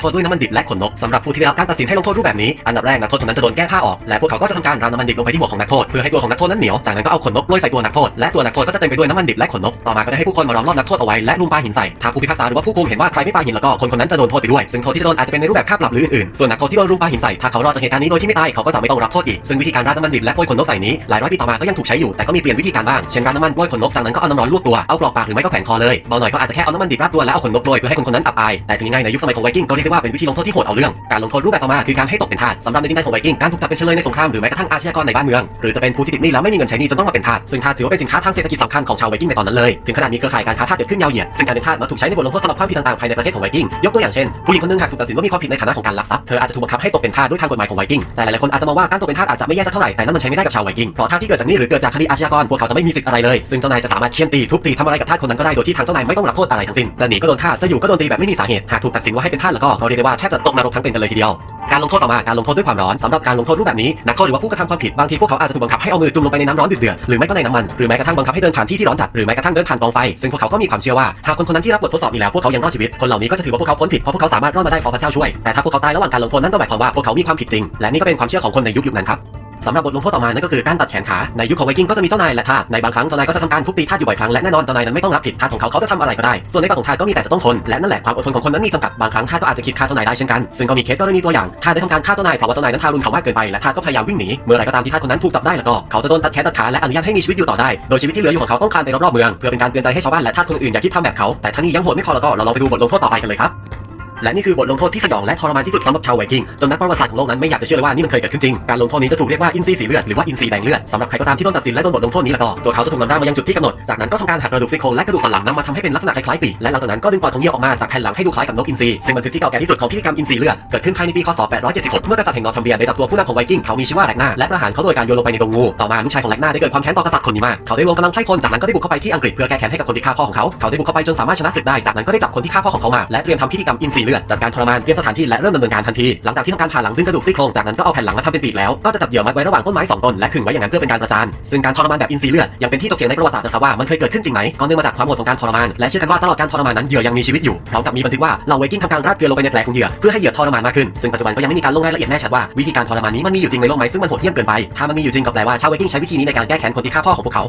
โทษด้วยน้ำมันดิบและขนนกสำหรับผู้ที่ได้รับการตัดสินให้ลงโทษรูปแบบนี้อันดับแรกนักโทษคนนั้นจะโดนแก้ผ้าออกและพวกเขาก็จะทำการรำน้ำมันดิบลงไปที่หัวของนักโทษเพื่อให้ตัวของนักโทษนั้นเหนียวจากนั้นก็เอาขนนกโรยใส่ตัวนักโทษและตัวนักโทษก็จะเต็มไปด้วยน้ำมันดิบและขนนกต่อมาก็ได้ให้ผู้คนมาล้อมรอบนักโทษเอาไว้และรุมปาหินใส่ถ้าผู้พิพากษาหรือว่าผู้คุมเห็นว่าใครไม่ปาหินแล้วก็คนคนนั้นจะโดนโทษไปด้วยซึ่งโทษที่จะโดนอาจจะเป็นในรูปแบบค่าปรับหรืออื่นๆส่วนนักโทษที่โดนรุมปาหินใส่ถ้าเขารอดจากเหตุการณ์นี้โดยที่ไม่ตายเขาก็จะไม่ต้องรับโทษอีกซึ่งวิธีการราดน้ำมันดิบและโปรยขนนกใส่นี้หลายร้อยปีต่อมาก็ยังถูกใช้อยู่แต่ก็มีเปลี่ยนวิธีการบ้างเช่นราดน้ำมันโปรยขนนกจากนั้นก็เอาน้ำร้อนลวกตัวเอากรอกปากหรือไม่ก็แขวนคอเลยเบาหน่อยก็อาจจะแค่เอาน้ำมันดิบราดตัวแล้วเอาขนนกโปรยเพื่อให้คนคนนั้นอับอายแต่ถึงยังไงในยุคสมัยของไวกิ้งก็เรียกได้ว่าเป็นวิธีลงโทษที่โหดเอาเรื่อง การลงโทษรูปแบบต่อมาคือการให้ตกเป็นทาสสำหรับในดินแดนของไวกิ้งการถูกจับเป็นเฉลยในสงครามหรือแม้กระทั่งอาชญากรในบ้านเมืองหรือจะเป็นผู้ที่ติดหนี้แล้วไม่มีเงินใช้หนี้จนต้องมาเป็นทาสซึ่งทาสถือว่าเป็นสินค้าทางเศรษฐกิจสำคัญของชาวไวกิ้งในตอนนั้นเลยถึงขนาดมีเครือข่ายการค้าทาสเกิดขึ้นยาวเหยียดซึ่งการเป็นทาสมักถูกใช้ในบทลงโทษสำหรับความผิดต่างๆภายในประเทศของไวกิ้งยกตัวอย่างเช่นผู้หญิงคนนึงหากถูกตัดสินว่ามีความผิดในฐานะของการลักทรัพย์เธออาจจะถูกบังคับให้ตกเป็นทาสด้วยทางกฎหมายของไวกิ้งแต่หลายๆคนอาจจะมองว่าการตกเป็นทาสอาจจะไม่แย่สักเท่าไหร่แต่นั่นมันใช้ไม่ได้กับชาวไวกิ้งเพราะทาสที่เกิดจากหนี้หรือเกิดจากคดีอาชญากรพวกเขาจะไม่มีสิทธิ์อะไรเลยซึ่งเจ้านายจะสามารถเคี่ยนตีทุบตีทำอะไรกับทาสคนนั้นก็ได้โดยที่ทางเจ้านายไม่ต้องรับโทษอะไรทั้งสิ้นจะหนีก็โดนฆ่าจะอยู่ก็โดนตีแบบไม่มีสาเหตุหากถูกตัดสินว่าให้เป็นทาสแล้วก็เราเรียกได้ว่าแทบจะตกนรกทั้งเป็นกันเลยทีเดียว การลงโทษต่อมาการลงโทษด้วยความร้อนสำหรับการลงโทษรูปแบบนี้นักโทษหรือว่าผู้กระทำความผิดบางทีพวกเขาอาจจะถูกบังคับให้เอามือจุ่มลงไปในน้ำร้อนเดือดๆหรือไม่ก็ในน้ำมันหรือแม้กระทั่งบังคับให้เดินผ่านที่ที่ร้อนจัดหรือแม้กระทั่งเดินผ่านกองไฟซึ่งพวกเขาก็มีความเชื่อว่าหากคนคนนั้นที่รับบททดสอบนี้แล้วพวกเขายังรอดชีวิตคนเหล่านี้ก็จะถือว่าพวกเขาพ้นผิดเพราะพวกเขาสามารถรอดมาได้เพราะพระเจ้าช่วยแต่ถ้าพวกเขาตายระหว่างการลงโทษนั่นก็หมายความว่าพวกเขามีความผิดจริงและนี่ก็เป็นความเชื่อของคนในยุคยุคนั้นครับ สำหรับบทลงโทษต่อมานั่นก็คือการตัดแขนขาในยุคของไวกิ้งก็จะมีเจ้านายและทาสในบางครั้งเจ้านายก็จะทำการทุบตีทาสอยู่บ่อยครั้งและแน่นอนเจ้านายนั้นไม่ต้องรับผิดทาสของเขาเขาจะทำอะไรก็ได้ ส่วนในฝั่งของทาสก็มีแต่จะต้องทนและนั่นแหละความอดทนของคนนั้นมีจำกัดบางครั้งทาสก็อาจจะคิดฆ่าเจ้านายได้เช่นกันซึ่งก็มีเคสกรณีตัวอย่างทาสได้ทำการฆ่าเจ้านายเพราะว่าเจ้านายนั้นทารุณเขามากเกินไปและทาสก็พยายามวิ่งหนีเมื่อไรก็ตามที่ทาสคนนั้นถูกจับได้แล้วก็เขาจะโดนตัดแขนตัดขาและอนุญาตให้มีชีวิตอยู่ต่อได้โดยชีวิตที่เหลืออยู่ของเขาต้องคลานไปรอบๆเมืองเพื่อเป็นการเตือนใจให้ชาวบ้านและทาสคนอื่นอย่าคิดทำแบบเขาแต่ทั้งนี้ยังโหดไม่พอแล้วก็เราลองไปดูบทลงโทษต่อไปกันเลยครับ และนี่คือบทลงโทษที่สยองและทรมานที่สุดสำหรับชาวไวกิ้งจนนักประวัติศาสตร์ของโลกนั้นไม่อยากจะเชื่อเลยว่านี่มันเคยเกิดขึ้นจริงการลงโทษนี้จะถูกเรียกว่าอินทรีสีเลือดหรือว่าอินทรีแดงเลือดสำหรับใครก็ตามที่โดนตัดสินและโดนบทลงโทษนี้แล้วก็ตัวเขาจะถูกนำร่างมายังจุดที่กำหนดจากนั้นก็ทำการหักกระดูกซี่โครงและกระดูกสันหลังนำมาทำให้เป็นลักษณะคล้ายๆปีกและหลังจากนั้นก็ดึงปอดของเหยี่ยวออกมาจากแผ่นหลังให้ดูคล้ายกับนกอินทรีซึ่งบันทึกที่เก่าแก่ที่สุดของพิธีกรรมอินทรีเลือดเกิดขึ้นภายในปีคศ876เมื่อกษัตริย์แห่งนอร์ทัมเบียได้จับตัวผู้นำของไวกิ้งเขามีชื่อว่าแรกนาและประหารเขาโดยการโยนลงไปในดงงูต่อมาลูกชายของแรกนาได้เกิดความแค้นต่อกษัตริย์คนนี้มากเขาได้รวมกำลังไพร่พลจากนั้นก็ได้บุกเข้าไปที่อังกฤษเพื่อแก้แค้นให้กับคนที่ฆ่าพ่อของเขาเขาได้บุกเข้าไปจนสามารถชนะศึกได้จากนั้นก็ได้จับคนที่ฆ่าพ่อของเขามาและเตรียมทำพิธีกรรมอินทรีเลือดจัดการทรมานเตรียมสถานที่และเริ่มดำเนินการทันทีหลังจากที่ทำการผ่าหลังดึงกระดูกซี่โครงจากนั้นก็เอาแผ่นหลังมาทำเป็นปีกแล้วก็จะจับเหยื่อมัดไว้ระหว่างต้นไม้สองต้นและขึงไว้อย่างนั้นเพื่อเป็นการประจานซึ่งการทรมานแบบอินทรีเลือดยังเป็นที่ถกเถียงในประวัติศาสตร์นะครับว่ามันเคยเกิดขึ้นจริงไหมก็เนื่องมาจากความโหดของการทรมานและเชื่อกันว่าตลอดการทรมานนั้นเหยื่อยังมีชีวิตอยู่พร้อมกับมีบันทึกว่าเหล่าไวกิ้งทำการราดเกลือลงไปในแผลของเหยื่อเพื่อให้เหยื่อทรมานมากขึ้นซึ่งปัจจุบันก็ยังไม่มีการลงรายละเอียดแน่ชัดว่าวิธีการทรมานนี้มันมีอยู่จริงในโลกไหมซึ่งมันโหดเหี้ยมเกินไปถ้ามันมีอยู่จริงก็แปลว่าชาวไวกิ้งใช้วิธีนี้ในการแก้แค้นคนที่ฆ่าพ่อของพวกเขา